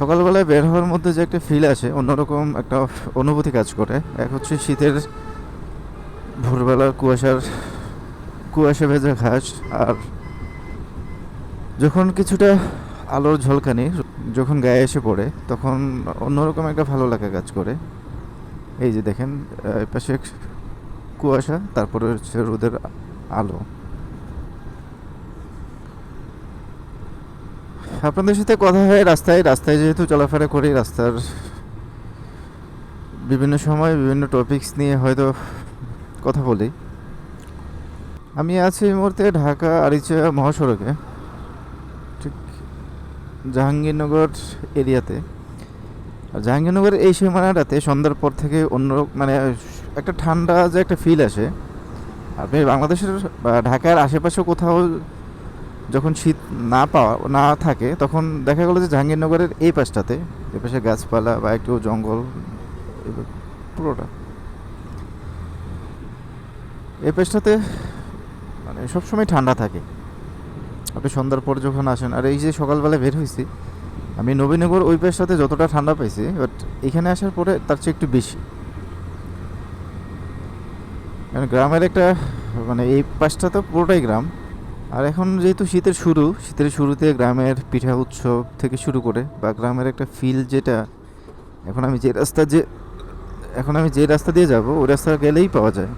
সকালবেলায় বের হওয়ার মধ্যে যে একটা ফিল আসে, অন্যরকম একটা অনুভূতি কাজ করে। এক হচ্ছে শীতের ভোরবেলা কুয়াশার, কুয়াশা ভেজা ঘাস আর যখন কিছুটা আলোর ঝলকানি, যখন গায়ে এসে পড়ে, তখন অন্যরকম একটা ভালো লাগা কাজ করে। এই যে দেখেন পাশে কুয়াশা, তারপরে হচ্ছে রোদের আলো। আপনাদের সাথে কথা হয় রাস্তায়। রাস্তায় যেহেতু চলাফেরা করি, রাস্তার বিভিন্ন সময় বিভিন্ন টপিকস নিয়ে হয়তো কথা বলি। আমি আছি এই মুহূর্তে ঢাকা আরিচা মহাসড়কে, ঠিক জাহাঙ্গীরনগর এরিয়াতে। আর জাহাঙ্গীরনগর এই সীমানাটাতে সন্ধ্যার পর থেকে অন্য মানে একটা ঠান্ডা যে একটা ফিল আসে। আপনি বাংলাদেশের বা ঢাকার আশেপাশে কোথাও যখন শীত না পাওয়া, না থাকে, তখন দেখা গেলো যে জাহাঙ্গীরনগরের এই পাশটাতে, এ পাশে গাছপালা বা একটু জঙ্গল পুরোটা। এই পাশটাতে মানে সবসময় ঠান্ডা থাকে। আপনি সন্ধ্যার পর যখন আসেন, আর এই যে সকালবেলা বের হয়েছি, আমি নবীনগর ওই পাশটাতে যতটা ঠান্ডা পাইছি বাট এখানে আসার পরে তার চেয়ে একটু বেশি। কারণ গ্রামের একটা মানে এই পাশটা তো পুরোটাই গ্রাম। আর এখন যেহেতু শীতের শুরু, শীতের শুরুতে গ্রামের পিঠা উৎসব থেকে শুরু করে বা গ্রামের একটা ফিল যেটা, এখন আমি যে রাস্তা যে, এখন আমি যে রাস্তা দিয়ে যাব, ওই রাস্তা গেলেই পাওয়া যায়।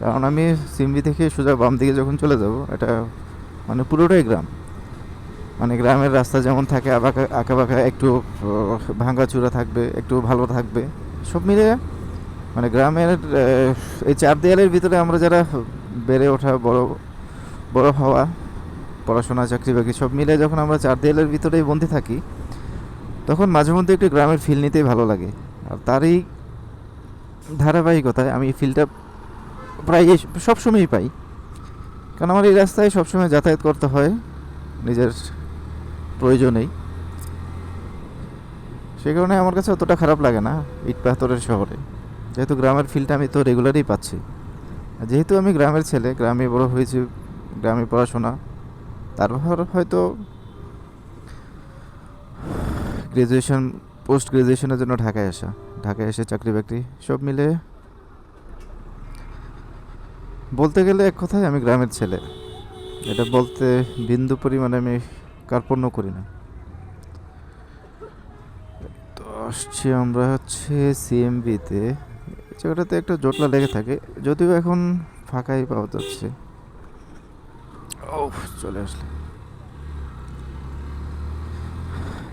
কারণ আমি সিমবি থেকে সোজা বাম দিকে যখন চলে যাব, এটা মানে পুরোটাই গ্রাম। মানে গ্রামের রাস্তা যেমন থাকে, আবাকা বাঁকা একটু ভাঙ্গাচুরা থাকবে, একটু ভালো থাকবে, সব মিলে মানে গ্রামের এই চার দেয়ালের ভিতরে আমরা যারা বেড়ে ওঠা বড় বড় হওয়া, পড়াশোনা, চাকরি বাকরি সব মিলে যখন আমরা চার দেয়ালের ভিতরেই বন্দি থাকি, তখন মাঝে মধ্যে একটু গ্রামের ফিল নিতেই ভালো লাগে। আর তারই ধারাবাহিকতায় আমি ফিলটা প্রায় সবসময়ই পাই। কারণ আমার এই রাস্তায় সবসময় যাতায়াত করতে হয়, নিজের প্রয়োজনেই। সে কারণে আমার কাছে অতটা খারাপ লাগে না ইট পাথরের শহরে। যেহেতু গ্রামের ফিলটা আমি তো রেগুলারই পাচ্ছি। যেহেতু আমি গ্রামের ছেলে, গ্রামে বড় হয়েছি গ্রামে পড়াশোনা। তারপর হয়তো গ্রাজুয়েশন পোস্ট গ্রাজুয়েশনের জন্য ঢাকায় আসা। ঢাকায় এসে চাকরি বাকরি সব মিলে বলতে গেলে এক কথায় আমি গ্রামের ছেলে। এটা বলতে বিন্দু পরিমাণে আমি কার্পণ্য করি না। তো আসছি আমরা হচ্ছে সিএমবিতে জায়গাটাতে একটা জটলা লেগে থাকে, যদিও এখন ফাঁকাই পাওয়া যাচ্ছে। ও চলে আসলে।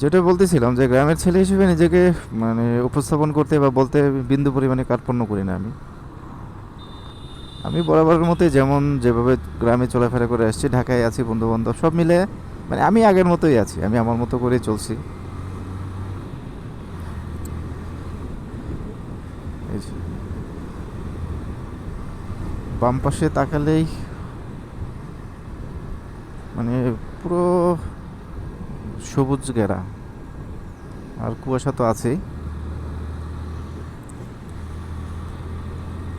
যেটা বলতেছিলাম যে গ্রামের ছেলে হিসেবে নিজেকে মানে উপস্থাপন করতে বা বলতে বিন্দু পরিমাণে কার্পণ্য করি না আমি। আমি বরাবরের মতোই যেমন যেভাবে গ্রামে চলাফেরা করে আসছি, ঢাকায় আছি বন্ধু বান্ধব সব মিলে মানে আমি আগের মতোই আছি, আমি আমার মতো করেই চলছি। বাম পাশে তাকালেই মানে পুরো সবুজ ঘেরা। আর কুয়াশা তো আছেই।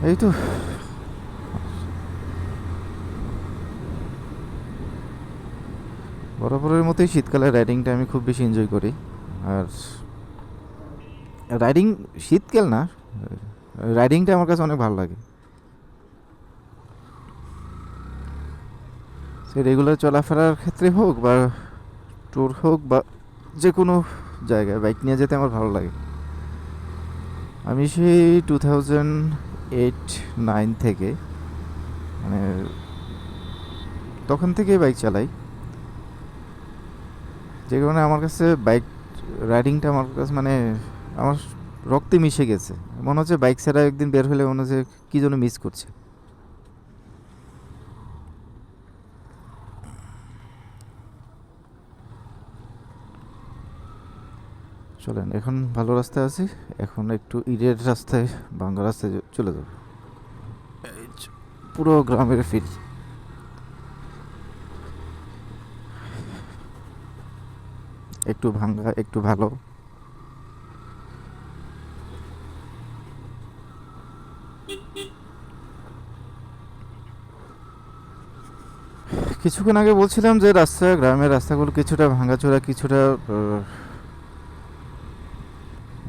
এই তো। বরাবরের মতোই শীতকালে রাইডিংটা আমি খুব বেশি এনজয় করি। আর রাইডিং শীতকাল না, রাইডিংটা আমার কাছে অনেক ভালো লাগে। সে রেগুলার চলাফেরার ক্ষেত্রে হোক বা ট্যুর হোক বা যে কোনো জায়গায় বাইক নিয়ে যেতে আমার ভালো লাগে। আমি সেই টু থাউজেন্ড এইট নাইন থেকে মানে তখন থেকেই বাইক চালাই। যে কারণে আমার কাছে বাইক রাইডিংটা আমার কাছে মানে আমার রক্তে মিশে গেছে। মনে হচ্ছে বাইক ছাড়া একদিন বের হলে মনে হচ্ছে কী যেন মিস করছে। চলেন, এখন ভালো রাস্তায় আছি, এখন একটু ইটের রাস্তায় ভাঙ্গা রাস্তায় চলে যাব। পুরো গ্রামের ফিল একটু ভাঙ্গা, একটু ভালো। কিছুক্ষণ আগে বলছিলাম যে রাস্তা, গ্রামের রাস্তাগুলো কিছুটা ভাঙাচোরা, কিছুটা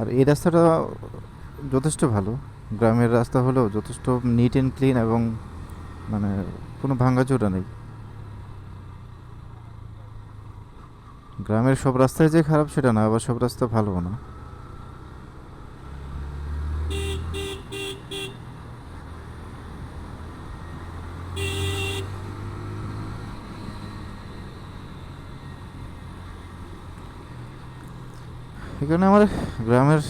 আর এই রাস্তাটা যথেষ্ট ভালো। গ্রামের রাস্তা হলেও যথেষ্ট নিট অ্যান্ড ক্লিন এবং মানে কোনো ভাঙ্গাচোরা নেই। গ্রামের সব রাস্তায় যে খারাপ সেটা না, আবার সব রাস্তা ভালো না। কারণে আমার গ্রামের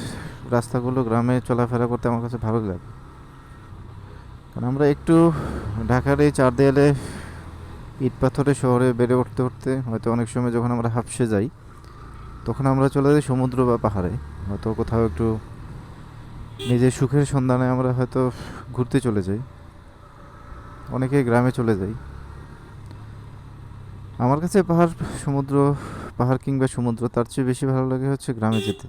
রাস্তাগুলো, গ্রামে চলাফেরা করতে আমার কাছে ভালো লাগে। কারণ আমরা একটু ঢাকার এই চার দেয়ালে ইট পাথরের শহরে বেড়ে উঠতে উঠতে হয়তো অনেক সময় যখন আমরা হাফসে যাই, তখন আমরা চলে যাই সমুদ্র বা পাহাড়ে। হয়তো কোথাও একটু নিজের সুখের সন্ধানে আমরা হয়তো ঘুরতে চলে যাই। অনেকে গ্রামে চলে যাই। আমার কাছে পাহাড়, সমুদ্র পাহাড় কিংবা সমুদ্র, তার চেয়ে বেশি ভালো লাগে হচ্ছে গ্রামে যেতে।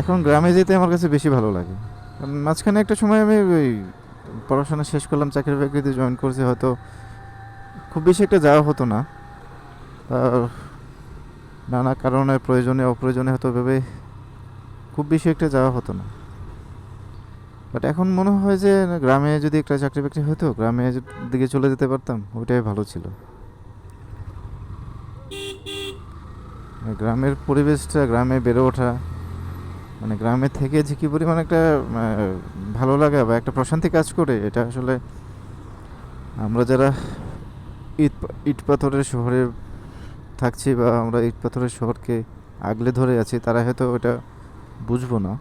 এখন গ্রামে যেতে আমার কাছে বেশি ভালো লাগে। কারণ মাঝখানে একটা সময় আমি ওই পড়াশোনা শেষ করলাম, চাকরি বাকরিতে জয়েন করছি, হয়তো খুব বেশি একটা যাওয়া হতো না। নানা কারণে প্রয়োজনে অপ্রয়োজনে হয়তো ভেবে খুব বেশি একটা যাওয়া হতো না। বাট এখন মনে হয় যে গ্রামে যদি একটা চাকরি বাকরি হতো গ্রামে দিকে চলে যেতে পারতাম, ওইটাই ভালো ছিল। গ্রামের পরিবেশটা, গ্রামে বেড়ে ওঠা মানে গ্রামে থেকে যে কী পরিমাণ একটা ভালো লাগা বা একটা প্রশান্তি কাজ করে, এটা আসলে আমরা যারা ইট ইট পাথরের শহরে থাকছি বা আমরা ইট পাথরের শহরকে আগলে ধরে আছি, তারা হয়তো ওটা বুঝব না।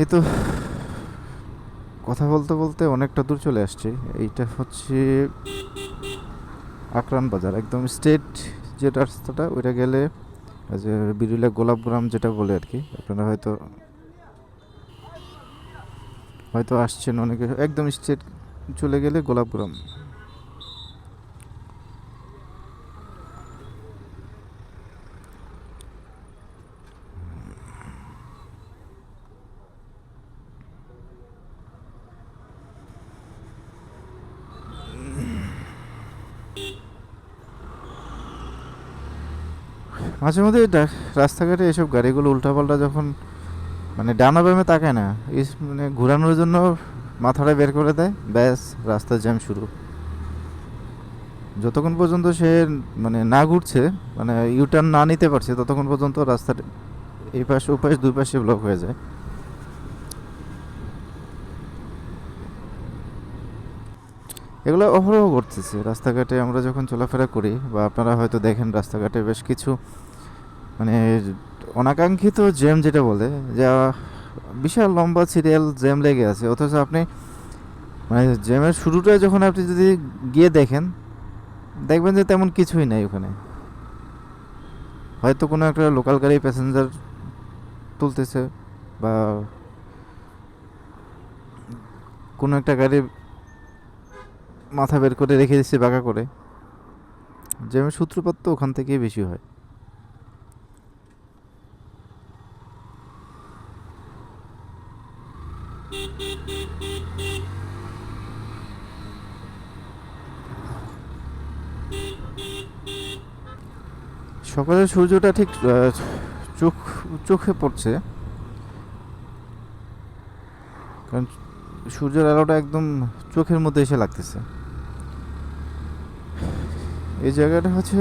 এই তো কথা বলতে বলতে অনেকটা দূর চলে আসছে। এইটা হচ্ছে আকরান বাজার, একদম স্টেট যে রাস্তাটা, ওইটা গেলে যে বিরুলিয়া গোলাপগ্রাম যেটা বলে আর কি আপনারা হয়তো হয়তো আসছেন অনেকে, একদম স্টেট চলে গেলে গোলাপগ্রাম মাঝে মধ্যে রাস্তাঘাটে এসব গাড়িগুলো উল্টাপাল্টা যখন মানে ডানা বামে তাকায় না মানে ঘোরানোর জন্য মাথাটা বের করে দেয়, ব্যাস রাস্তার জ্যাম শুরু। যতক্ষণ পর্যন্ত সে মানে না ঘুরছে মানে ইউটার্ন না নিতে পারছে, ততক্ষণ পর্যন্ত রাস্তার এই পাশ ও পাশ দুই পাশে ব্লক হয়ে যায়। এগুলো অহরহ ঘটতেছে। রাস্তাঘাটে আমরা যখন চলাফেরা করি, বা আপনারা হয়তো দেখেন রাস্তাঘাটে বেশ কিছু মানে অনাকাঙ্ক্ষিত জ্যাম যেটা বলে, যা বিশাল লম্বা সিরিয়াল জ্যাম লেগে আছে। অথচ আপনি মানে জ্যামের শুরুটা যখন আপনি যদি গিয়ে দেখেন, দেখবেন যে তেমন কিছুই নাই ওখানে। হয়তো কোনো একটা লোকাল গাড়ি প্যাসেঞ্জার তুলতেছে, বা কোনো একটা গাড়ি মাথা বের করে রেখে দিচ্ছে বাঁকা করে। যেমন সূত্রপাত তো ওখান থেকেই বেশি হয়। সকালের সূর্যটা ঠিক চোখ, চোখে পড়ছে। কারণ সূর্যের আলোটা একদম চোখের মধ্যে এসে লাগতেছে। এই জায়গাটা হচ্ছে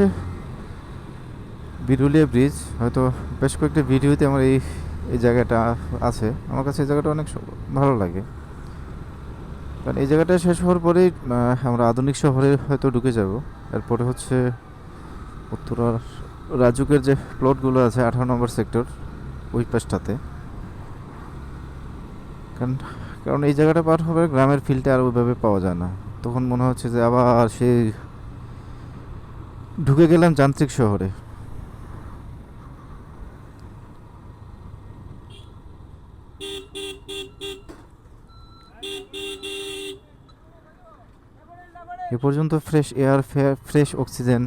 বিরুলিয়া ব্রিজ হয়তো বেশ কয়েকটা ভিডিওতে আমার এই এই জায়গাটা আছে। আমার কাছে এই জায়গাটা অনেক ভালো লাগে। কারণ এই জায়গাটা শেষ হওয়ার পরেই আমরা আধুনিক শহরে হয়তো ঢুকে যাব। এরপরে হচ্ছে উত্তরার রাজুকের যে প্লটগুলো আছে, আঠারো নম্বর সেক্টর ওই পাশটাতে। কারণ কারণ এই জায়গাটা পার হবে গ্রামের ফিলটা আর ওইভাবে পাওয়া যায় না। তখন মনে হচ্ছে যে আবার সেই ঢুকে গেলাম যান্ত্রিক শহরে। এ পর্যন্ত ফ্রেশ এয়ার ফ্রেশ অক্সিজেন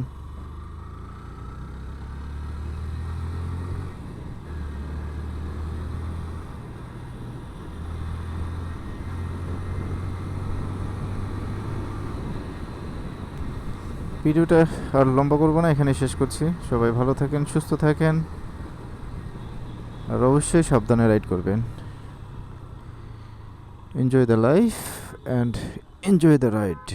ভিডিওটা আর লম্বা করব না এখানে শেষ করছি। সবাই ভালো থাকেন, সুস্থ থাকেন, আর অবশ্যই সাবধানে রাইড করবেন। Enjoy the life and enjoy the ride